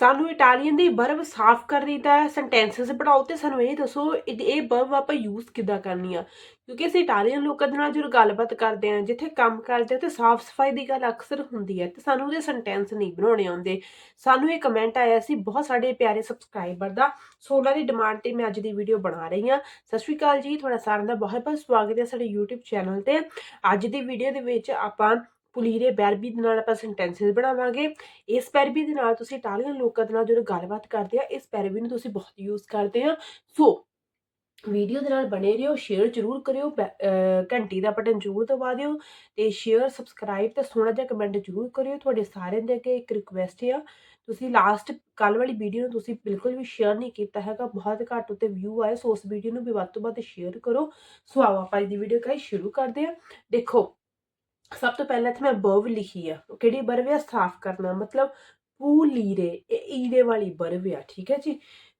ਸਾਨੂੰ ਇਟਾਲੀਅਨ ਦੀ ਬਰਬ ਸਾਫ਼ ਕਰਨੀ ਤਾਂ ਸੈਂਟੈਂਸਸ ਬਣਾਓ ਤੇ ਸਾਨੂੰ ਇਹ ਦੱਸੋ ਇਹ ਬਰਬ ਆਪਾਂ ਯੂਜ਼ ਕਿੱਦਾਂ ਕਰਨੀ ਆ? ਕਿਉਂਕਿ ਅਸੀਂ ਇਟਾਲੀਅਨ ਲੋਕਾਂ ਦੇ ਨਾਲ ਜਦੋਂ ਗੱਲਬਾਤ ਕਰਦੇ ਆ ਜਿੱਥੇ ਕੰਮ ਕਰਦੇ ਆ ਤੇ ਸਾਫ਼ ਸਫ਼ਾਈ ਦੀ ਗੱਲ ਅਕਸਰ ਹੁੰਦੀ ਹੈ ਤੇ ਸਾਨੂੰ ਉਹਦੇ ਸੈਂਟੈਂਸ ਨਹੀਂ ਬਣਾਉਣੇ ਆਉਂਦੇ। ਸਾਨੂੰ ਇਹ ਕਮੈਂਟ ਆਇਆ ਸੀ ਬਹੁਤ ਸਾਡੇ ਪਿਆਰੇ ਸਬਸਕ੍ਰਾਈਬਰ ਦਾ ਸੋ ਉਹਨਾਂ ਦੀ ਡਿਮਾਂਡ ਤੇ ਮੈਂ ਅੱਜ ਦੀ ਵੀਡੀਓ ਬਣਾ ਰਹੀ ਹਾਂ। ਸਤਿ ਸ਼੍ਰੀ ਅਕਾਲ ਜੀ, ਤੁਹਾਡਾ ਸਾਰਿਆਂ ਦਾ ਬਹੁਤ ਬਹੁਤ ਸਵਾਗਤ ਹੈ ਸਾਡੇ YouTube ਚੈਨਲ ਤੇ। ਅੱਜ ਦੀ ਵੀਡੀਓ ਦੇ ਵਿੱਚ ਆਪਾਂ ਪੁਲੀਰੇ ਬੈਰਬੀ ਦੇ ਨਾਲ ਆਪਾਂ ਸੈਂਟੈਂਸਸ ਬਣਾਵਾਂਗੇ। ਇਸ ਪੈਰਬੀ ਦੇ ਨਾਲ ਤੁਸੀਂ ਇਟਾਲੀਅਨ ਲੋਕਾਂ ਦੇ ਨਾਲ ਜਦੋਂ ਗੱਲਬਾਤ ਕਰਦੇ ਆ, ਇਸ ਪੈਰਬੀ ਨੂੰ ਤੁਸੀਂ ਬਹੁਤ ਯੂਜ਼ ਕਰਦੇ ਆ। ਸੋ ਵੀਡੀਓ ਦੇ ਨਾਲ ਬਣੇ ਰਹੋ ਸ਼ੇਅਰ ਜ਼ਰੂਰ ਕਰਿਓ, ਬੈ- ਘੰਟੀ ਦਾ ਬਟਨ ਜ਼ਰੂਰ ਦਬਾ ਦਿਓ ਤੇ ਸ਼ੇਅਰ ਸਬਸਕ੍ਰਾਈਬ ਤੇ ਸੋਹਣਾ ਜਿਹਾ ਕਮੈਂਟ ਜ਼ਰੂਰ ਕਰਿਓ। ਤੁਹਾਡੇ ਸਾਰਿਆਂ ਦੇ ਅੱਗੇ ਇੱਕ ਰਿਕੁਐਸਟ ਆ। ਤੁਸੀਂ ਲਾਸਟ ਕੱਲ ਵਾਲੀ ਵੀਡੀਓ ਨੂੰ ਤੁਸੀਂ ਬਿਲਕੁਲ ਵੀ ਸ਼ੇਅਰ ਨਹੀਂ ਕੀਤਾ ਹੈਗਾ, ਬਹੁਤ ਘੱਟ ਉੱਤੇ ਵਿਊ ਆਏ, ਸੋ ਉਸ ਵੀਡੀਓ ਨੂੰ ਵੀ ਵੱਧ ਤੋਂ ਵੱਧ ਸ਼ੇਅਰ ਕਰੋ। ਸੋ ਆਓ ਆਪਾਂ ਅੱਜ ਦੀ ਵੀਡੀਓ ਕਾਈ ਸ਼ੁਰੂ ਕਰਦੇ ਆ। ਦੇਖੋ ਸਭ ਤੋਂ ਪਹਿਲਾਂ ਇੱਥੇ ਮੈਂ ਬਰਵ ਲਿਖੀ ਆ, ਉਹ ਕਿਹੜੀ ਬਰਵ ਆ ਸਾਫ਼ ਕਰਨਾ, ਮਤਲਬ ਪੂਲੀਰੇ ਇਹ ਈਰੇ ਵਾਲੀ ਬਰਵ ਆ ਠੀਕ ਹੈ ਜੀ?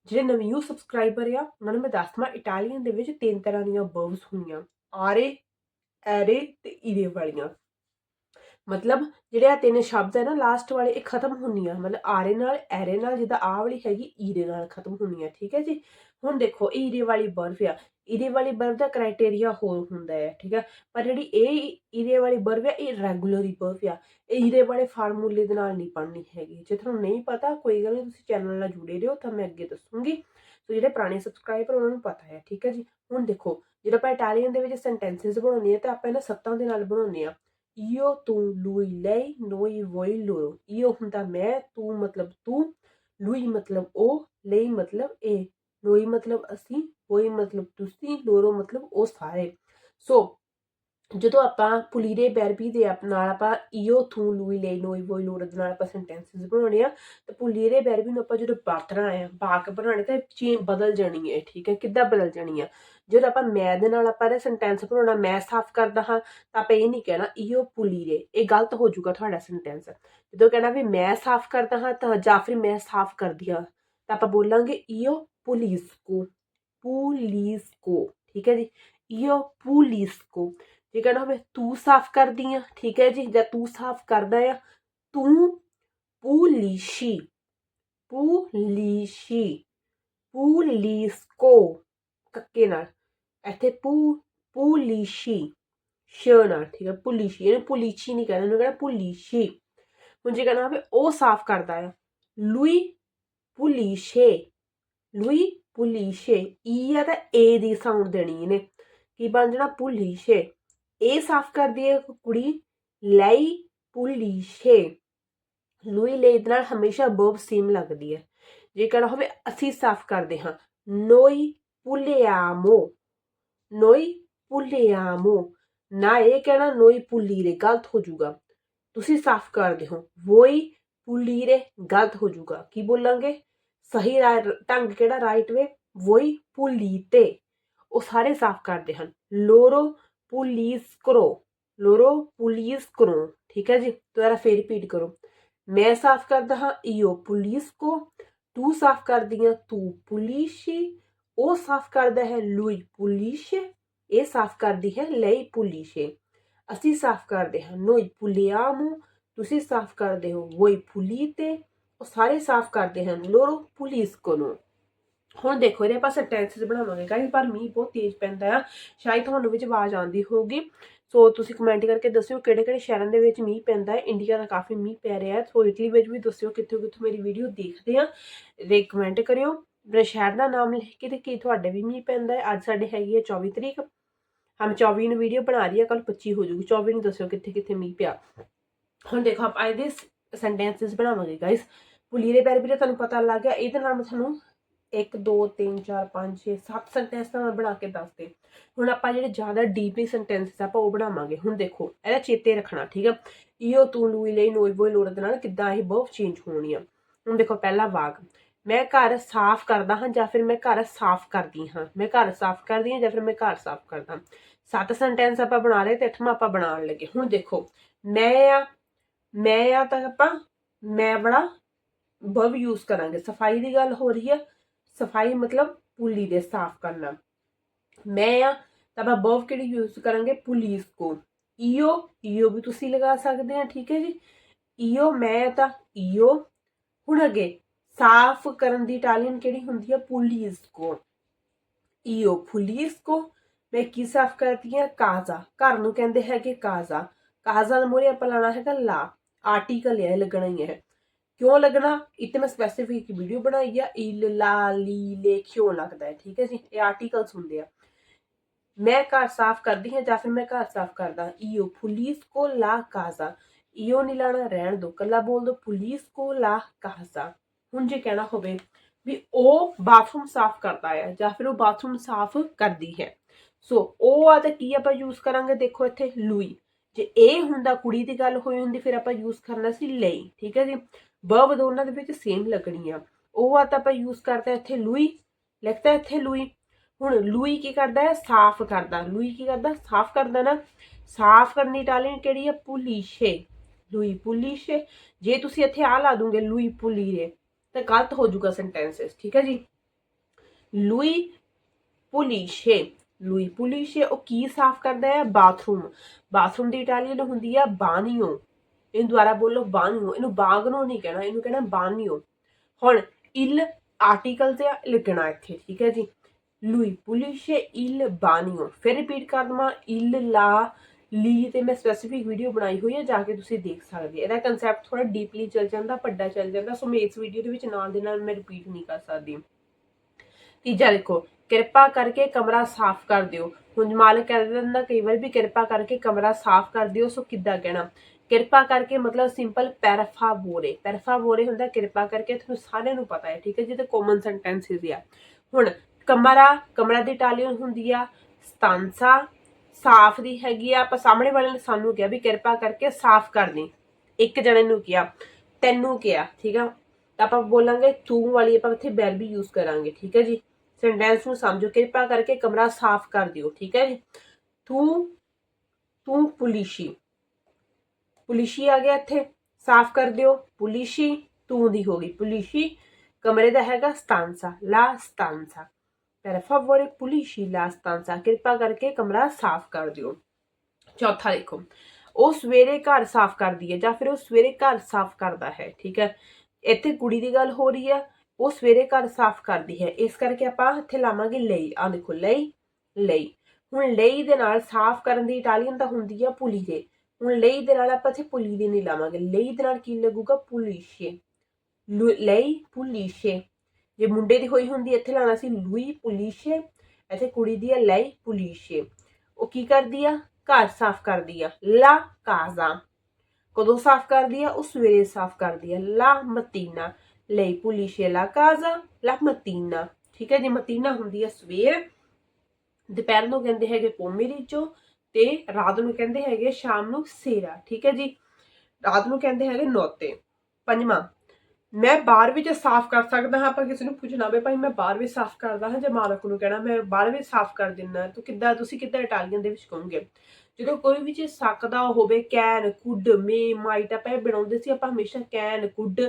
ਜਿਹੜੇ ਨਵੀਂ ਸਬਸਕ੍ਰਾਈਬਰ ਆ, ਉਹਨਾਂ ਨੂੰ ਮੈਂ ਦੱਸਦਾ ਇਟਾਲੀਅਨ ਦੇ ਵਿੱਚ ਤਿੰਨ ਤਰ੍ਹਾਂ ਦੀਆਂ ਬਰਵਸ ਹੁੰਦੀਆਂ, ਆਰੇ, ਐਰੇ ਤੇ ਈਰੇ ਵਾਲੀਆਂ। ਮਤਲਬ ਜਿਹੜੇ ਆ ਤਿੰਨ ਸ਼ਬਦ ਹੈ ਨਾ ਲਾਸਟ ਵਾਲੇ, ਇਹ ਖਤਮ ਹੁੰਦੀਆਂ। ਮਤਲਬ ਆਰੇ ਨਾਲ, ਐਰੇ ਨਾਲ, ਜਿੱਦਾਂ ਆ ਵਾਲੀ ਹੈਗੀ, ਈਰੇ ਨਾਲ ਖਤਮ ਹੁੰਦੀਆਂ, ਠੀਕ ਹੈ ਜੀ? ਹੁਣ ਦੇਖੋ, ਈਰੇ ਵਾਲੀ ਬਰਫ ਆ। ਈਰੇ ਵਾਲੀ ਬਰਫ ਦਾ ਕ੍ਰਾਈਟੇਰੀਆ ਹੋਰ ਹੁੰਦਾ ਹੈ, ਠੀਕ ਹੈ? ਪਰ ਜਿਹੜੀ ਇਹ ਈਰੇ ਵਾਲੀ ਬਰਫ ਆ, ਇਹ ਰੈਗੂਲਰ ਹੀ ਬਰਫ ਆ। ਇਹ ਈਰੇ ਵਾਲੇ ਫਾਰਮੂਲੇ ਦੇ ਨਾਲ ਨਹੀਂ ਪੜਨੀ ਹੈਗੀ। ਜੇ ਤੁਹਾਨੂੰ ਨਹੀਂ ਪਤਾ, ਕੋਈ ਗੱਲ ਨਹੀਂ, ਤੁਸੀਂ ਚੈਨਲ ਨਾਲ ਜੁੜੇ ਰਹੋ, ਤਾਂ ਮੈਂ ਅੱਗੇ ਦੱਸੂਗੀ। ਸੋ ਜਿਹੜੇ ਪੁਰਾਣੇ ਸਬਸਕ੍ਰਾਈਬਰ ਉਹਨਾਂ ਨੂੰ ਪਤਾ ਹੈ, ਠੀਕ ਹੈ ਜੀ? ਹੁਣ ਦੇਖੋ, ਜਦੋਂ ਆਪਾਂ ਇਟਾਲੀਅਨ ਦੇ ਵਿੱਚ ਸੈਂਟੈਂਸਸ ਬਣਾਉਂਦੇ ਆ ਤਾਂ ਆਪਾਂ ਇਹਨਾਂ ਸੱਤਾਂ ਦੇ ਨਾਲ ਬਣਾਉਂਦੇ ਆ io ਤੂੰ ਲੂਈ ਲਈ ਨੋਈ ਵੋਈ loro. Io ਹੁੰਦਾ ਮੈਂ ਤੂੰ ਮਤਲਬ ਤੂੰ ਲੂਈ ਮਤਲਬ ਉਹ ਲਈ ਮਤਲਬ ਇਹ ਨੋਈ ਮਤਲਬ ਅਸੀਂ voi ਮਤਲਬ ਤੁਸੀਂ loro ਮਤਲਬ ਉਹ ਸਾਰੇ ਸੋ ਜਦੋਂ ਆਪਾਂ ਪੁਲੀਰੇ ਬੈਰਬੀ ਦੇ ਆਪ- ਨਾਲ ਆਪਾਂ ਈਓ tu lui lei noi voi loro ਦੇ ਨਾਲ ਆਪਾਂ ਸੈਂਟੈਂਸਸ ਬਣਾਉਣੇ ਆ, ਤੇ ਪੁਲੀਰੇ ਬੈਰਬੀ ਨੂੰ ਆਪਾਂ ਜਦੋਂ ਵਰਤਣਾ ਆ ਵਾਕ ਬਣਾਉਣੇ, ਤਾਂ ਚੇਂਜ ਬਦਲ ਜਾਣੀ ਹੈ, ਠੀਕ ਹੈ, ਕਿੱਦਾਂ ਬਦਲ ਜਾਣੀ ਆ? ਜਦੋਂ ਆਪਾਂ ਮੈਂ ਦੇ ਨਾਲ ਆਪਾਂ ਇਹ ਸੈਂਟੈਂਸ ਬਣਾਉਣਾ, ਮੈਂ ਸਾਫ਼ ਕਰਦਾ ਹਾਂ, ਤਾਂ ਆਪਾਂ ਇਹ ਨਹੀਂ ਕਹਿਣਾ ਈਓ ਪੁਲੀਰੇ, ਇਹ ਗਲਤ ਹੋ ਜਾਊਗਾ ਤੁਹਾਡਾ ਸੈਂਟੈਂਸ ਜਦੋਂ ਕਹਿਣਾ ਵੀ ਮੈਂ ਸਾਫ਼ ਕਰਦਾ ਹਾਂ, ਤਾਂ ਜਾਂ ਫਿਰ ਮੈਂ ਸਾਫ਼ ਕਰਦੀ ਹਾਂ, ਤਾਂ ਆਪਾਂ ਬੋਲਾਂਗੇ ਈਓ ਪੁਲਿਸ ਕੋ ਠੀਕ ਹੈ ਜੀ ਈਓ ਪੁਲਿਸਕੋ। ਜੇ ਕਹਿਣਾ ਹੋਵੇ ਤੂੰ ਸਾਫ਼ ਕਰਦੀ ਆ, ਠੀਕ ਹੈ ਜੀ, ਜਾਂ ਤੂੰ ਸਾਫ਼ ਕਰਦਾ ਆ, ਤੂੰ ਪੁਲਿਸ਼ੀ ਪੁਲਿਸ਼ੀ, ਪੁਲਿਸਕੋ ਕੱਕੇ ਨਾਲ, ਇੱਥੇ ਪੂ, ਪੁਲਿਸ਼ੀ, ਸ਼ ਨਾਲ, ਠੀਕ ਹੈ, ਪੁਲਿਸ਼ੀ, ਇਹਨੂੰ ਪੁਲਿਸ਼ੀ ਨਹੀਂ ਕਹਿੰਦੇ ਇਹਨੂੰ ਕਹਿੰਦਾ ਪੁਲਿਸ਼ੀ। ਹੁਣ ਜੇ ਕਹਿਣਾ ਹੋਵੇ ਉਹ ਸਾਫ਼ ਕਰਦਾ ਆ, ਲੁਈ ਪੁਲਿਸ਼ੇ ਲੁਈ ਪੁਲਿਸ਼ੇ, ਈ ਆ ਤਾਂ ਏ ਦੀ ਸਾਊਂਡ ਦੇਣੀ ਇਹਨੇ, ਕੀ ਬਣ ਜਾਣਾ ਪੁਲਿਸ਼ੇ। ਇਹ ਸਾਫ਼ ਕਰਦੀ ਹੈ ਕੁੜੀ ਲਈ ਪੁਲਿਸ਼ੇ ਲੁਈ ਲਈ ਦੇ ਨਾਲ ਹਮੇਸ਼ਾ ਬਰਬ ਸੇਮ ਲੱਗਦੀ ਹੈ ਜੇ ਕਹਿਣਾ ਹੋਵੇ ਅਸੀਂ ਸਾਫ਼ ਕਰਦੇ ਹਾਂ ਨੋਈ ਪੁਲਿਆਮੋ ਨੋਈ ਪੁਲਿਆਮੋ ਨਾ ਇਹ ਕਹਿਣਾ ਨੋਈ ਪੁਲੀਰੇ ਗਲਤ ਹੋ ਜਾਊਗਾ ਤੁਸੀਂ ਸਾਫ਼ ਕਰਦੇ ਹੋ ਵੋਈ ਪੁਲੀਰੇ ਗਲਤ ਹੋ ਜਾਊਗਾ ਕੀ ਬੋਲਾਂਗੇ ਸਹੀ ਰਾ- ਢੰਗ ਕਿਹੜਾ ਰਾਈਟ ਵੇ ਵੋਈ ਪੁਲੀਤੇ ਉਹ ਸਾਰੇ ਸਾਫ਼ ਕਰਦੇ ਹਨ ਲੋਰੋ ਪੁਲਿਸ ਕਰੋ ਲੋਰੋ ਪੁਲਿਸ ਕਰੋ ਠੀਕ ਹੈ ਜੀ ਦੁਬਾਰਾ ਫੇਰ ਰਿਪੀਟ ਕਰੋ ਮੈਂ ਸਾਫ਼ ਕਰਦਾ ਹਾਂ ਈਓ ਪੁਲਿਸ ਕੋ ਤੂੰ ਸਾਫ਼ ਕਰਦੀ ਆ ਤੂੰ ਪੁਲਿਸ਼ੀ ਉਹ ਸਾਫ਼ ਕਰਦਾ ਹੈ ਲੁਈ ਪੁਲਿਸ਼ੇ ਇਹ ਸਾਫ਼ ਕਰਦੀ ਹੈ ਲਈ ਪੁਲਿਸ਼ੇ ਅਸੀਂ ਸਾਫ਼ ਕਰਦੇ ਹਾਂ ਨੋਈ ਪੁਲਿਆਮੋ ਤੁਸੀਂ ਸਾਫ਼ ਕਰਦੇ ਹੋ ਵੋਈ ਪੁਲੀਤੇ ਉਹ ਸਾਰੇ ਸਾਫ਼ ਕਰਦੇ ਹਨ ਲੋਰੋ ਪੁਲਿਸ ਕੋਲੋਂ ਹੁਣ ਦੇਖੋ, ਇਹਦੇ ਆਪਾਂ ਸੈਂਟੈਂਸਸ ਬਣਾਵਾਂਗੇ ਗਾਇਸ ਪਰ ਮੀਂਹ ਬਹੁਤ ਤੇਜ਼ ਪੈਂਦਾ ਆ। ਸ਼ਾਇਦ ਤੁਹਾਨੂੰ ਵਿੱਚ ਆਵਾਜ਼ ਆਉਂਦੀ ਹੋਊਗੀ। ਸੋ ਤੁਸੀਂ ਕਮੈਂਟ ਕਰਕੇ ਦੱਸਿਓ ਕਿਹੜੇ ਕਿਹੜੇ ਸ਼ਹਿਰਾਂ ਦੇ ਵਿੱਚ ਮੀਂਹ ਪੈਂਦਾ ਹੈ। ਇੰਡੀਆ ਦਾ ਕਾਫੀ ਮੀਂਹ ਪੈ ਰਿਹਾ ਹੈ। ਸੋ ਇਟਲੀ ਵਿੱਚ ਵੀ ਦੱਸਿਓ ਕਿੱਥੋਂ ਕਿੱਥੋਂ ਮੇਰੀ ਵੀਡੀਓ ਦੇਖਦੇ ਆ। ਦੇ ਕਮੈਂਟ ਕਰਿਓ। ਮੇਰੇ ਸ਼ਹਿਰ ਦਾ ਨਾਮ ਲਿਖ ਕੇ ਤੇ ਕੀ ਤੁਹਾਡੇ ਵੀ ਮੀਂਹ ਪੈਂਦਾ ਹੈ। ਅੱਜ ਸਾਡੇ ਹੈਗੀ ਹੈ 24 ਤਰੀਕ। ਹਮ 24 ਨੂੰ ਵੀਡੀਓ ਬਣਾ ਰਹੀ ਹੈ ਕੱਲ 25 ਹੋ ਜੂਗੀ 24 ਨੂੰ ਦੱਸਿਓ ਕਿੱਥੇ ਕਿੱਥੇ ਮੀਂਹ ਪਿਆ। ਹੁਣ ਦੇਖੋ, ਆਪਾਂ ਇਹਦੇ ਸੈਂਟੈਂਸਸ ਬਣਾਵਾਂਗੇ ਗਾਇਸ ਪੁਲੀਰੇ ਪੈਰ ਵੀ ਤੁਹਾਨੂੰ ਪਤਾ ਲੱਗ ਗਿਆ। ਇਹਦੇ ਨਾਲ ਮੈਂ ਤੁਹਾਨੂੰ 1 2 3 4 5 6 7 ਸੈਂਟੈਂਸ ਤਾਂ ਬਣਾ ਕੇ ਦੱਸਦੇ ਹੁਣ ਆਪਾਂ ਜਿਹੜੇ ਜ਼ਿਆਦਾ ਡੀਪਲੀ ਸੈਂਟੈਂਸਸ ਆਪਾਂ ਉਹ ਬਣਾਵਾਂਗੇ। ਹੁਣ ਦੇਖੋ, ਇਹਦਾ ਚੇਤੇ ਰੱਖਣਾ, ਠੀਕ ਆ? ਈਓ ਤੂੰ ਲੂਈ ਲਈ, ਨੋਈ ਲੋੜ ਦੇ ਨਾਲ ਕਿੱਦਾਂ ਇਹ ਬਰਫ ਚੇਂਜ ਹੋਣੀ ਆ ਹੁਣ ਦੇਖੋ, ਪਹਿਲਾ ਵਾਕ। ਮੈਂ ਘਰ ਸਾਫ਼ ਕਰਦਾ ਹਾਂ ਜਾਂ ਫਿਰ ਮੈਂ ਘਰ ਸਾਫ਼ ਕਰਦੀ ਹਾਂ? ਮੈਂ ਘਰ ਸਾਫ਼ ਕਰਦੀ ਹਾਂ ਜਾਂ ਫਿਰ ਮੈਂ ਘਰ ਸਾਫ਼ ਕਰਦਾ? ਹਾਂ ਸੱਤ ਸੈਂਟੈਂਸ ਆਪਾਂ ਬਣਾ ਲਏ ਤੇ ਅੱਠਵਾਂ ਆਪਾਂ ਬਣਾਉਣ ਲੱਗੇ। ਹੁਣ ਦੇਖੋ, ਮੈਂ ਆ ਮੈਂ ਆ ਤਾਂ ਆਪਾਂ, ਮੈਂ ਬੜਾ ਬਵ ਯੂਜ਼ ਕਰਾਂਗੇ। ਸਫ਼ਾਈ ਦੀ ਗੱਲ ਹੋ ਰਹੀ ਹੈ ਸਫ਼ਾਈ ਮਤਲਬ ਪੁਲੀ ਦੇ ਸਾਫ਼ ਕਰਨਾ। ਮੈਂ ਆ, ਤਾਂ ਆਪਾਂ ਵਰਬ ਕਿਹੜੀ ਯੂਜ਼ ਕਰਾਂਗੇ? ਪੁਲਿਸ ਕੋ ਈਓ ਈਓ ਵੀ ਤੁਸੀਂ ਲਗਾ ਸਕਦੇ ਆ, ਠੀਕ ਹੈ ਜੀ? ਈਓ, ਮੈਂ ਤਾਂ ਈਓ। ਹੁਣ ਅੱਗੇ, ਸਾਫ਼ ਕਰਨ ਦੀ ਇਟਾਲੀਅਨ ਕਿਹੜੀ ਹੁੰਦੀ ਹੈ ਪੁਲਿਸਕੋ ਈਓ ਪੁਲਿਸਕੋ ਮੈਂ ਕੀ ਸਾਫ਼ ਕਰਦੀ ਹਾਂ ਕਾਜ਼ਾ। ਘਰ ਨੂੰ ਕਹਿੰਦੇ ਹੈਗੇ ਕਾਜ਼ਾ। ਕਾਜ਼ਾ ਦਾ ਮੋਰੇ ਆਪਾਂ ਲਾਣਾ ਹੈਗਾ ਲਾ ਆਰਟੀਕਲ ਹੈ ਲੱਗਣਾ ਹੀ ਹੈ ਕਿਉਂ ਲੱਗਣਾ? ਇੱਥੇ ਮੈਂ ਸਪੈਸੀਫਿਕ ਵੀਡੀਓ ਬਣਾਈ ਆ, ਇਲ, ਲਾ, ਲੀ, ਲੇ ਕਿਉਂ ਲੱਗਦਾ ਹੈ, ਠੀਕ ਹੈ ਜੀ? ਇਹ ਆਰਟੀਕਲਸ ਹੁੰਦੇ ਆ। ਮੈਂ ਘਰ ਸਾਫ਼ ਕਰਦੀ ਹਾਂ ਜਾਂ ਫਿਰ ਮੈਂ ਘਰ ਸਾਫ਼ ਕਰਦਾ ਈਓ, ਪੁਲਿਸ ਕੋ ਲਾ ਕਾਜ਼ਾ। ਈਓ ਨਹੀਂ ਲਾਣਾ, ਰਹਿਣ ਦੋ ਕੱਲਾ ਬੋਲ ਦੋ, ਪੁਲਿਸ ਕੋ ਲਾ ਕਾਜ਼ਾ। ਹੁਣ ਜੇ ਕਹਿਣਾ ਹੋਵੇ ਵੀ ਉਹ ਬਾਥਰੂਮ ਸਾਫ਼ ਕਰਦਾ ਹੈ ਜਾਂ ਫਿਰ ਉਹ ਬਾਥਰੂਮ ਸਾਫ਼ ਕਰਦੀ ਹੈ। ਸੋ ਉਹ ਆ ਤਾਂ ਕੀ ਆਪਾਂ ਯੂਜ਼ ਕਰਾਂਗੇ? ਦੇਖੋ ਇੱਥੇ, ਲੂਈ। ਜੇ ਇਹ ਹੁੰਦਾ, ਕੁੜੀ ਦੀ ਗੱਲ ਹੋਈ ਹੁੰਦੀ, ਫਿਰ ਆਪਾਂ ਯੂਜ਼ ਕਰਨਾ ਸੀ ਲਈ, ਠੀਕ ਹੈ ਜੀ? ਵਰਬ ਦੋਨਾਂ ਦੇ ਵਿੱਚ ਸੇਮ ਲੱਗਣੀ ਆ। ਉਹ ਆ ਤਾਂ ਆਪਾਂ ਯੂਜ਼ ਕਰਦਾ ਇੱਥੇ ਲੂਈ। ਲਿਖਦਾ ਇੱਥੇ ਲੂਈ। ਹੁਣ ਲੂਈ ਕੀ ਕਰਦਾ ਹੈ? ਸਾਫ਼ ਕਰਦਾ। ਲੂਈ ਕੀ ਕਰਦਾ? ਸਾਫ਼ ਕਰਦਾ ਨਾ। ਸਾਫ਼ ਕਰਨੀ ਇਟਾਲੀਅਨ ਕਿਹੜੀ ਹੈ ਪੁਲੀਸ਼ੇ। ਲੂਈ ਪੁਲੀਸ਼ੇ। ਜੇ ਤੁਸੀਂ ਇੱਥੇ ਆ ਲਾ ਦੋਗੇ, ਲੂਈ ਪੁਲੀਰੇ, ਤਾਂ ਗਲਤ ਹੋ ਜਾਊਗਾ ਸੈਂਟੈਂਸਸ ਠੀਕ ਹੈ ਜੀ? ਲੂਈ ਪੁਲੀਸ਼ੇ। ਲੂਈ ਪੁਲੀਸ਼ੇ, ਉਹ ਕੀ ਸਾਫ਼ ਕਰਦਾ ਹੈ? ਬਾਥਰੂਮ। ਬਾਥਰੂਮ ਦੀ ਇਟਾਲੀਅਨ ਹੁੰਦੀ ਹੈ ਬਾਨੀਓ ਇਹਨੂੰ ਦੁਬਾਰਾ ਬੋਲੋ ਬਾਨੀਓ ਇਹਨੂੰ ਬਾਗਨੋ ਨਹੀਂ ਕਹਿਣਾ, ਇਹਨੂੰ ਕਹਿਣਾ ਬਾਨੀਓ। ਹੁਣ ਇਲ ਆਰਟੀਕਲ ਤੇ ਲਿਖਣਾ ਇੱਥੇ, ਠੀਕ ਹੈ ਜੀ? ਲੂਈ ਪੁਲਿਸ਼ੇ ਇਲ ਬਾਨੀਓ। ਫਿਰ ਰਿਪੀਟ ਕਰ ਦਵਾਂ, ਇਲ ਲਾ, ਲੀ ਤੇ ਮੈਂ ਸਪੈਸੀਫਿਕ ਵੀਡੀਓ ਬਣਾਈ ਹੋਈ ਹੈ ਜਾ ਕੇ ਤੁਸੀਂ ਦੇਖ ਸਕਦੇ ਇਹਦਾ ਕਨਸੈਪਟ ਥੋੜਾ ਡੀਪਲੀ ਚੱਲ ਜਾਂਦਾ, ਵੱਡਾ ਚੱਲ ਜਾਂਦਾ ਸੋ ਮੈਂ ਇਸ ਵੀਡੀਓ ਦੇ ਵਿੱਚ ਨਾਲ ਦੇ ਨਾਲ ਮੈਂ ਰਿਪੀਟ ਨਹੀਂ ਕਰ ਸਕਦੀ। ਤੀਜਾ ਦੇਖੋ, ਕਿਰਪਾ ਕਰਕੇ ਕਮਰਾ ਸਾਫ਼ ਕਰ ਦਿਓ। ਹੁਣ ਮਾਲਕ ਕਹਿ ਦਿੰਦਾ, ਕਈ ਵਾਰ ਵੀ ਕਿਰਪਾ ਕਰਕੇ ਕਮਰਾ ਸਾਫ਼ ਕਰ ਦਿਓ ਸੋ ਕਿੱਦਾਂ ਕਹਿਣਾ? ਕਿਰਪਾ ਕਰਕੇ ਮਤਲਬ ਸਿੰਪਲ ਪੈਰਫਾ ਬੋਰੇ ਪੈਰਫਾ ਬੋਰੇ ਹੁੰਦਾ ਕਿਰਪਾ ਕਰਕੇ ਤੁਹਾਨੂੰ ਸਾਰਿਆਂ ਨੂੰ ਪਤਾ ਹੈ, ਠੀਕ ਹੈ ਜੀ ਤੇ ਕਾਮਨ ਸੈਂਟੈਂਸਿਸ ਆ। ਹੁਣ ਕਮਰਾ ਕਮਰਾ ਦੀ ਇਟਾਲੀਅਨ ਹੁੰਦੀ ਆ, ਸਤਾਂਸਾ ਸਾਫ਼ ਦੀ ਹੈਗੀ ਆ, ਆਪਾਂ ਸਾਹਮਣੇ ਵਾਲੇ ਨੇ ਸਾਨੂੰ ਕਿਹਾ ਵੀ ਕਿਰਪਾ ਕਰਕੇ ਸਾਫ਼ ਕਰ ਦੇ। ਇੱਕ ਜਣੇ ਨੂੰ ਕਿਹਾ, ਤੈਨੂੰ ਕਿਹਾ, ਠੀਕ ਆ? ਤਾਂ ਆਪਾਂ ਬੋਲਾਂਗੇ, ਤੂੰ ਵਾਲੀ ਆਪਾਂ ਇੱਥੇ ਵੈਰ ਯੂਜ਼ ਕਰਾਂਗੇ, ਠੀਕ ਹੈ ਜੀ? ਸੈਂਟੈਂਸ ਨੂੰ ਸਮਝੋ, ਕਿਰਪਾ ਕਰਕੇ ਕਮਰਾ ਸਾਫ਼ ਕਰ ਦਿਓ, ਠੀਕ ਹੈ ਜੀ? ਤੂੰ ਤੂੰ ਪੁਲਿਸ਼ੀ ਪੁਲਿਸ਼ੀ ਆ ਗਿਆ ਇੱਥੇ, ਸਾਫ਼ ਕਰ ਦਿਓ। ਪੁਲਿਸ਼ੀ ਤੂੰ ਦੀ ਹੋ ਗਈ। ਪੁਲਿਸ਼ੀ, ਕਮਰੇ ਦਾ ਹੈਗਾ ਸਤਾਂਸਾ ਲਾ ਸਤਾਂਸਾ per favore pulisci la stanza ਕਿਰਪਾ ਕਰਕੇ ਕਮਰਾ ਸਾਫ਼ ਕਰ ਦਿਓ। ਚੌਥਾ ਦੇਖੋ। ਉਹ ਸਵੇਰੇ ਘਰ ਸਾਫ਼ ਕਰਦੀ ਹੈ ਜਾਂ ਫਿਰ ਉਹ ਸਵੇਰੇ ਘਰ ਸਾਫ਼ ਕਰਦਾ ਹੈ, ਠੀਕ ਹੈ? ਇੱਥੇ ਕੁੜੀ ਦੀ ਗੱਲ ਹੋ ਰਹੀ ਹੈ, ਉਹ ਸਵੇਰੇ ਘਰ ਸਾਫ਼ ਕਰਦੀ ਹੈ। ਇਸ ਕਰਕੇ ਆਪਾਂ ਇੱਥੇ ਲਾਵਾਂਗੇ ਲਈ। ਆ ਦੇਖੋ, ਲਈ ਲਈ। ਹੁਣ ਲਈ ਦੇ ਨਾਲ ਸਾਫ਼ ਕਰਨ ਦੀ ਇਟਾਲੀਅਨ ਤਾਂ ਹੁੰਦੀ ਆ ਪੁਲੀਰੇ ਹੁਣ ਲਈ ਦੇ ਨਾਲ ਆਪਾਂ ਇੱਥੇ ਪੁਲੀ ਪੁਲੀਰੇ ਨਹੀਂ ਲਾਵਾਂਗੇ। ਲਈ ਦੇ ਨਾਲ ਕੀ ਲੱਗੂਗਾ? ਪੁਲਿਸ਼ੇ ਲਈ ਪੁਲਿਸ਼ੇ ਜੇ ਮੁੰਡੇ ਦੀ ਹੋਈ ਹੁੰਦੀ, ਇੱਥੇ ਲਾਣਾ ਸੀ ਲੂਈ ਪੁਲਿਸ਼ੇ ਇੱਥੇ ਕੁੜੀ ਦੀ ਹੈ ਲਈ ਪੁਲਿਸ਼ੇ ਉਹ ਕੀ ਕਰਦੀ ਆ? ਘਰ ਸਾਫ਼ ਕਰਦੀ ਆ। ਲਾ ਕਾਜ਼ਾ। ਕਦੋਂ ਸਾਫ਼ ਕਰਦੀ ਆ? ਉਹ ਸਵੇਰੇ ਸਾਫ਼ ਕਰਦੀ ਆ। ਲਾ ਮਤੀਨਾ। ਲਈ ਪੁਲਿਸ਼ੇ ਲਾ ਕਾਜ਼ਾ, ਲਾ ਮਤੀਨਾ। ਠੀਕ ਹੈ, ਜੀ ਮਤੀਨਾ ਹੁੰਦੀ ਆ ਸਵੇਰ, ਦੁਪਹਿਰ ਨੂੰ ਕਹਿੰਦੇ ਹੈਗੇ ਪੋਮੇਰੀਚੋ ਤੇ ਰਾਤ ਨੂੰ ਕਹਿੰਦੇ ਹੈਗੇ ਸ਼ਾਮ ਨੂੰ ਸੇਰਾ, ਠੀਕ ਹੈ ਜੀ? ਰਾਤ ਨੂੰ ਕਹਿੰਦੇ ਹੈਗੇ ਨੌਤੇ, ਪੰਜਵਾਂ। ਮੈਂ ਬਾਹਰ ਵਿੱਚ ਸਾਫ਼ ਕਰ ਸਕਦਾ ਹਾਂ ਪਰ ਕਿਸੇ ਨੂੰ ਪੁੱਛਣਾ ਹੋਵੇ ਭਾਈ ਮੈਂ ਬਾਹਰ ਵੀ ਸਾਫ਼ ਕਰਦਾ ਹਾਂ ਜਾਂ ਮਾਲਕ ਨੂੰ ਕਹਿਣਾ, ਮੈਂ ਬਾਹਰ ਵੀ ਸਾਫ਼ ਕਰ ਦਿੰਦਾ ਤੂੰ ਕਿੱਦਾਂ, ਤੁਸੀਂ ਕਿੱਦਾਂ ਇਟਾਲੀਅਨ ਦੇ ਵਿੱਚ ਕਹੋਗੇ? ਜਦੋਂ ਕੋਈ ਵੀ ਚੀਜ਼ ਸਕਦਾ ਹੋਵੇ, ਕੈਨ, ਕੁੱਡ, ਮੇ, ਮਾਈਟ, ਆਪਾਂ ਇਹ ਬਣਾਉਂਦੇ ਸੀ, ਆਪਾਂ ਹਮੇਸ਼ਾ can, could,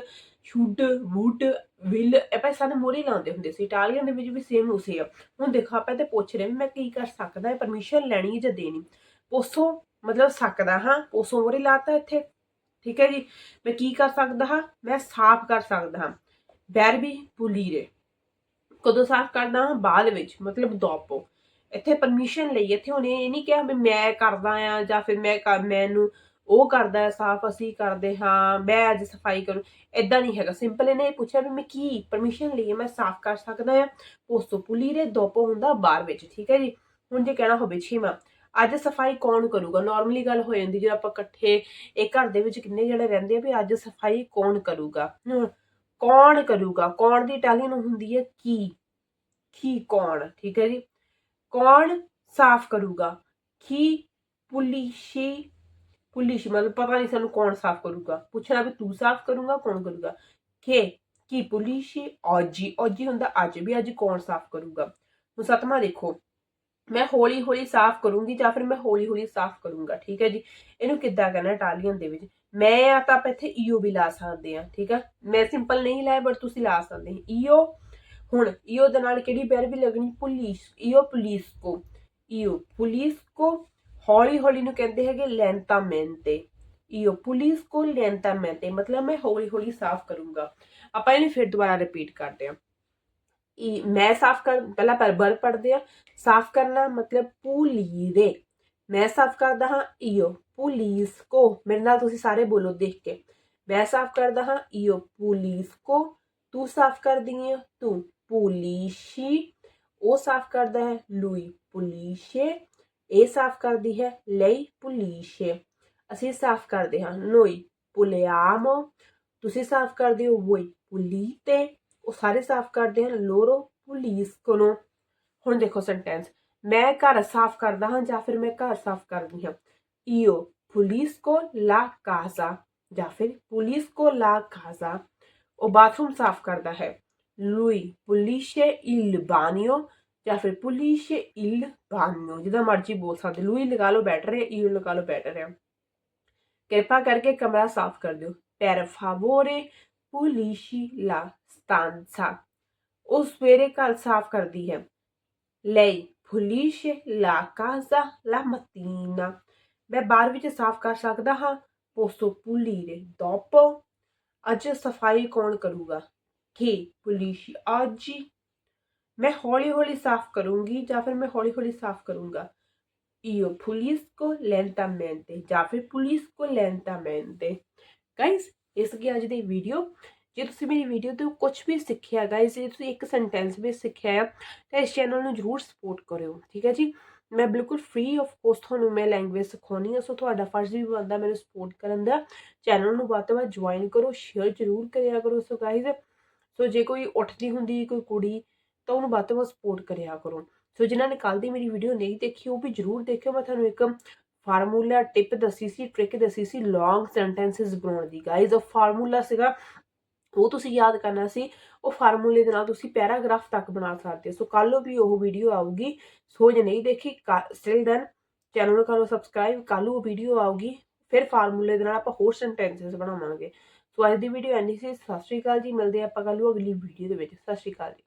should, would, will, ਆਪਾਂ ਸਾਰੇ ਮੋਰੇ ਲਾਉਂਦੇ ਹੁੰਦੇ ਸੀ। ਇਟਾਲੀਅਨ ਦੇ ਵਿੱਚ ਵੀ ਸੇਮ ਉਸੇ ਆ ਹੁਣ ਦੇਖੋ, ਆਪਾਂ ਤੇ ਪੁੱਛ ਰਹੇ ਮੈਂ ਕੀ ਕਰ ਸਕਦਾ ਹੈ ਪਰਮਿਸ਼ਨ ਲੈਣੀ ਜਾਂ ਦੇਣੀ? ਪੋਸੋ, ਮਤਲਬ ਸਕਦਾ ਹਾਂ, ਪੋਸੋ ਮੋਰੇ ਲਾਤਾ ਇੱਥੇ। ਠੀਕ ਹੈ ਜੀ? ਮੈਂ ਕੀ ਕਰ ਸਕਦਾ ਹਾਂ? ਮੈਂ ਸਾਫ਼ ਕਰ ਸਕਦਾ ਹਾਂ। ਬੈਰਬੀ ਪੁਲੀਰੇ ਕਦੋਂ ਸਾਫ਼ ਕਰਦਾ ਹਾਂ? ਬਾਅਦ ਵਿੱਚ, ਮਤਲਬ ਦੋਪੋ ਇੱਥੇ ਪਰਮਿਸ਼ਨ ਲਈ, ਇੱਥੇ ਹੁਣ ਇਹ ਨਹੀਂ ਕਿਹਾ ਵੀ ਮੈਂ ਕਰਦਾ ਆ ਜਾਂ ਫਿਰ ਮੈਂ ਕਰ ਮੈਨੂੰ ਉਹ ਕਰਦਾ ਸਾਫ਼ ਅਸੀਂ ਕਰਦੇ ਹਾਂ, ਮੈਂ ਅੱਜ ਸਫ਼ਾਈ ਕਰੂੰ ਇਦਾਂ ਨਹੀਂ ਹੈਗਾ। ਸਿੰਪਲ ਇਹਨੇ ਇਹ ਪੁੱਛਿਆ ਵੀ ਮੈਂ ਕੀ ਪਰਮਿਸ਼ਨ ਲਈ ਮੈਂ ਸਾਫ਼ ਕਰ ਸਕਦਾ ਆ? ਪੋਸਟੋ ਪੁਲੀਰੇ ਦੋਪੋ ਹੁੰਦਾ ਬਾਹਰ ਵਿੱਚ, ਠੀਕ ਹੈ ਜੀ? ਹੁਣ ਜੇ ਕਹਿਣਾ ਹੋਵੇ ਛੇਵਾਂ, ਅੱਜ ਸਫ਼ਾਈ ਕੌਣ ਕਰੂਗਾ? ਨਾਰਮਲੀ ਗੱਲ ਹੋ ਜਾਂਦੀ ਜਦੋਂ ਆਪਾਂ ਇਕੱਠੇ ਇਹ ਘਰ ਦੇ ਵਿੱਚ ਕਿੰਨੇ ਜਣੇ ਰਹਿੰਦੇ ਆ ਵੀ ਅੱਜ ਸਫ਼ਾਈ ਕੌਣ ਕਰੂਗਾ? ਕੌਣ ਕਰੂਗਾ? ਕੌਣ ਦੀ ਇਟਾਲੀਅਨ ਹੁੰਦੀ ਹੈ ਕੀ? ਕੀ ਕੌਣ? ਠੀਕ ਹੈ ਜੀ? ਕੌਣ ਸਾਫ਼ ਕਰੂਗਾ? ਕੀ ਪੁਲਿਸ਼ੀ, ਪੁਲਿਸ਼ ਮਤਲਬ ਪਤਾ ਨਹੀਂ ਸਾਨੂੰ ਕੌਣ ਸਾਫ਼ ਕਰੂਗਾ। ਪੁੱਛਣਾ ਵੀ ਤੂੰ ਸਾਫ਼ ਕਰੂਗਾ, ਕੌਣ ਕਰੂਗਾ? ਕਿ, ਕੀ ਪੁਲਿਸ਼ੀ? ਔਜੀ ਔਜੀ ਹੁੰਦਾ ਅੱਜ ਵੀ ਅੱਜ ਕੌਣ ਸਾਫ਼ ਕਰੂਗਾ? ਹੁਣ ਸਤਵਾਂ ਦੇਖੋ, ਮੈਂ ਹੌਲੀ ਹੌਲੀ ਸਾਫ਼ ਕਰੂੰਗੀ ਜਾਂ ਫਿਰ ਮੈਂ ਹੌਲੀ ਹੌਲੀ ਸਾਫ਼ ਕਰੂੰਗਾ, ਠੀਕ ਹੈ ਜੀ? ਇਹਨੂੰ ਕਿੱਦਾਂ ਕਰਨਾ ਇਟਾਲੀਅਨ ਦੇ ਵਿੱਚ? ਮੈਂ ਆ ਤਾਂ ਆਪਾਂ ਇੱਥੇ ਈਓ ਵੀ ਲਾ ਸਕਦੇ ਆ ਠੀਕ ਹੈ? ਮੈਂ ਸਿੰਪਲ ਨਹੀਂ ਲਾਇਆ ਬਟ ਤੁਸੀਂ ਲਾ ਸਕਦੇ ਹੋ। ਈਓ ਹੁਣ ਈਓ ਦੇ ਨਾਲ ਕਿਹੜੀ ਬੈਰ ਵੀ ਲੱਗਣੀ ਪੁਲਿਸ ਈਓ ਪੁਲਿਸ ਕੋ ਈਓ ਪੁਲਿਸ ਕੋ ਹੌਲੀ ਹੌਲੀ ਨੂੰ ਕਹਿੰਦੇ ਹੈਗੇ ਲੈਂਟਾਮੈਂਟੇ io pulisco lentamente ਮਤਲਬ ਮੈਂ ਹੌਲੀ ਹੌਲੀ ਸਾਫ਼ ਕਰੂੰਗਾ ਆਪਾਂ ਇਹਨੂੰ ਫਿਰ ਦੁਬਾਰਾ ਰਿਪੀਟ ਕਰਦੇ ਹਾਂ ਈ ਮੈਂ ਸਾਫ਼ ਕਰ ਪਹਿਲਾਂ ਪਰ ਬਰ ਪੜਦੇ ਆ ਸਾਫ਼ ਕਰਨਾ ਮਤਲਬ ਪੂਲੀਰੇ ਮੈਂ ਸਾਫ਼ ਕਰਦਾ ਹਾਂ io pulisco ਮੇਰੇ ਨਾਲ ਤੁਸੀਂ ਸਾਰੇ ਬੋਲੋ ਦੇਖ ਕੇ ਮੈਂ ਸਾਫ਼ ਕਰਦਾ ਹਾਂ io pulisco ਤੂੰ ਸਾਫ਼ ਕਰਦੀ ਹੈ ਤੂੰ pulisci ਉਹ ਸਾਫ਼ ਕਰਦਾ ਹੈ lui pulisce ਇਹ ਸਾਫ਼ ਕਰਦੀ ਹੈ lei pulisce ਅਸੀਂ ਸਾਫ਼ ਕਰਦੇ ਹਾਂ noi puliamo ਤੁਸੀਂ ਸਾਫ਼ ਕਰਦੇ ਹੋ voi pulite ਉਹ ਸਾਰੇ ਸਾਫ਼ ਕਰਦੇ ਹਨ loro puliscono ਹੁਣ ਦੇਖੋ ਸੈਂਟੈਂਸ ਮੈਂ ਘਰ ਸਾਫ਼ ਕਰਦਾ ਹਾਂ ਜਾਂ ਫਿਰ ਮੈਂ ਘਰ ਸਾਫ਼ ਕਰਦੀ ਹਾਂ? io pulisco la casa ਜਾਂ ਫਿਰ pulisco la casa ਉਹ ਬਾਥਰੂਮ ਸਾਫ਼ ਕਰਦਾ ਹੈ। Lui pulisce il bagno ਜਾਂ ਫਿਰ ਪੁਲਿਸ਼ ਇਲ ਬਾਨੋ ਜਿਹਦਾ ਮਰਜ਼ੀ ਬੋਲ ਸਕਦੇ ਲੂਈ ਲਗਾ ਲਓ ਬੈਟਰ ਹੈ ਇਲ ਲਗਾ ਲਓ ਬੈਟਰ ਹੈ ਕਿਰਪਾ ਕਰਕੇ ਕਮਰਾ ਸਾਫ਼ ਕਰ ਦਿਓ per favore pulisci la stanza ਉਹ ਸਵੇਰੇ ਘਰ ਸਾਫ਼ ਕਰਦੀ ਹੈ ਲਈ pulisce la casa la mattina ਮੈਂ ਬਾਅਦ ਵਿੱਚ ਸਾਫ਼ ਕਰ ਸਕਦਾ ਹਾਂ posso pulire dopo ਅੱਜ ਸਫ਼ਾਈ ਕੌਣ ਕਰੂਗਾ chi pulisci oggi ਮੈਂ ਹੌਲੀ ਹੌਲੀ ਸਾਫ਼ ਕਰੂੰਗੀ ਜਾਂ ਫਿਰ ਮੈਂ ਹੌਲੀ ਹੌਲੀ ਸਾਫ਼ ਕਰੂੰਗਾ io pulisco lentamente ਜਾਂ ਫਿਰ pulisco lentamente ਗਾਇਸ ਇਸ ਕੀ ਅੱਜ ਦੀ ਵੀਡੀਓ ਜੇ ਤੁਸੀਂ ਮੇਰੀ ਵੀਡੀਓ ਤੋਂ ਕੁਝ ਵੀ ਸਿੱਖਿਆ ਗਾਇਸ ਜੇ ਤੁਸੀਂ ਇੱਕ ਸੈਂਟੈਂਸ ਵੀ ਸਿੱਖਿਆ ਹੈ ਤਾਂ ਇਸ ਚੈਨਲ ਨੂੰ ਜਰੂਰ ਸਪੋਰਟ ਕਰਿਓ ਠੀਕ ਹੈ ਜੀ ਮੈਂ ਬਿਲਕੁਲ ਫ੍ਰੀ ਆਫ ਕੋਸਟ ਤੁਹਾਨੂੰ ਮੈਂ ਲੈਂਗੁਏਜ ਸਿਖਾਉਣੀ ਹੈ ਸੋ ਤੁਹਾਡਾ ਫਰਜ਼ ਵੀ ਬਣਦਾ ਮੈਨੂੰ ਸਪੋਰਟ ਕਰਨ ਦਾ ਚੈਨਲ ਨੂੰ ਵੱਧ ਤੋਂ ਵੱਧ ਜੁਆਇਨ ਕਰੋ ਸ਼ੇਅਰ ਜਰੂਰ ਕਰਿਆ ਕਰੋ ਸੋ ਗਾਇਸ ਸੋ ਜੇ ਕੋਈ ਉੱਠਦੀ ਹੁੰਦੀ ਕੋਈ ਕੁੜੀ, ਤਾਂ ਉਹਨੂੰ ਵੱਧ ਤੋਂ ਵੱਧ ਸਪੋਰਟ ਕਰਿਆ ਕਰੋ। ਸੋ ਜਿਨ੍ਹਾਂ ਨੇ ਕੱਲ ਦੀ ਮੇਰੀ ਵੀਡੀਓ ਨਹੀਂ ਦੇਖੀ, ਉਹ ਵੀ ਜਰੂਰ ਦੇਖਿਓ। ਮੈਂ ਤੁਹਾਨੂੰ ਇੱਕ ਫਾਰਮੂਲਾ ਟਿਪ ਦੱਸੀ ਸੀ ਟ੍ਰਿਕ ਦੱਸੀ ਸੀ ਲੌਂਗ ਸੈਂਟੈਂਸਸ ਬਣਾਉਣ ਦੀ। ਗਾਇਜ਼ ਉਹ ਫਾਰਮੂਲਾ ਸੀਗਾ, ਉਹ ਤੁਸੀਂ ਯਾਦ ਕਰਨਾ ਸੀ, ਉਹ ਫਾਰਮੂਲੇ ਦੇ ਨਾਲ ਤੁਸੀਂ ਪੈਰਾਗ੍ਰਾਫ ਤੱਕ ਬਣਾ ਸਕਦੇ ਹੋ। ਸੋ ਕੱਲ ਵੀ ਉਹ ਵੀਡੀਓ ਆਊਗੀ। ਸੋ ਜੇ ਨਹੀਂ ਦੇਖੀ ਸਟਿਲ ਦੈਨ ਚੈਨਲ ਨੂੰ ਕਰੋ ਸਬਸਕ੍ਰਾਈਬ ਕੱਲ ਉਹ ਵੀਡੀਓ ਆਊਗੀ। ਫਿਰ ਫਾਰਮੂਲੇ ਦੇ ਨਾਲ ਆਪਾਂ ਹੋਰ ਸੈਂਟੈਂਸਸ ਬਣਾਵਾਂਗੇ। ਸੋ ਅੱਜ ਦੀ ਵੀਡੀਓ ਐਨੀ ਸੀ। ਸਤਿ ਸ਼੍ਰੀ ਅਕਾਲ ਜੀ। ਮਿਲਦੇ ਆਪਾਂ ਕੱਲ ਨੂੰ ਅਗਲੀ ਵੀਡੀਓ ਦੇ ਵਿੱਚ। ਸਤਿ ਸ਼੍ਰੀ ਅਕਾਲ ਜੀ।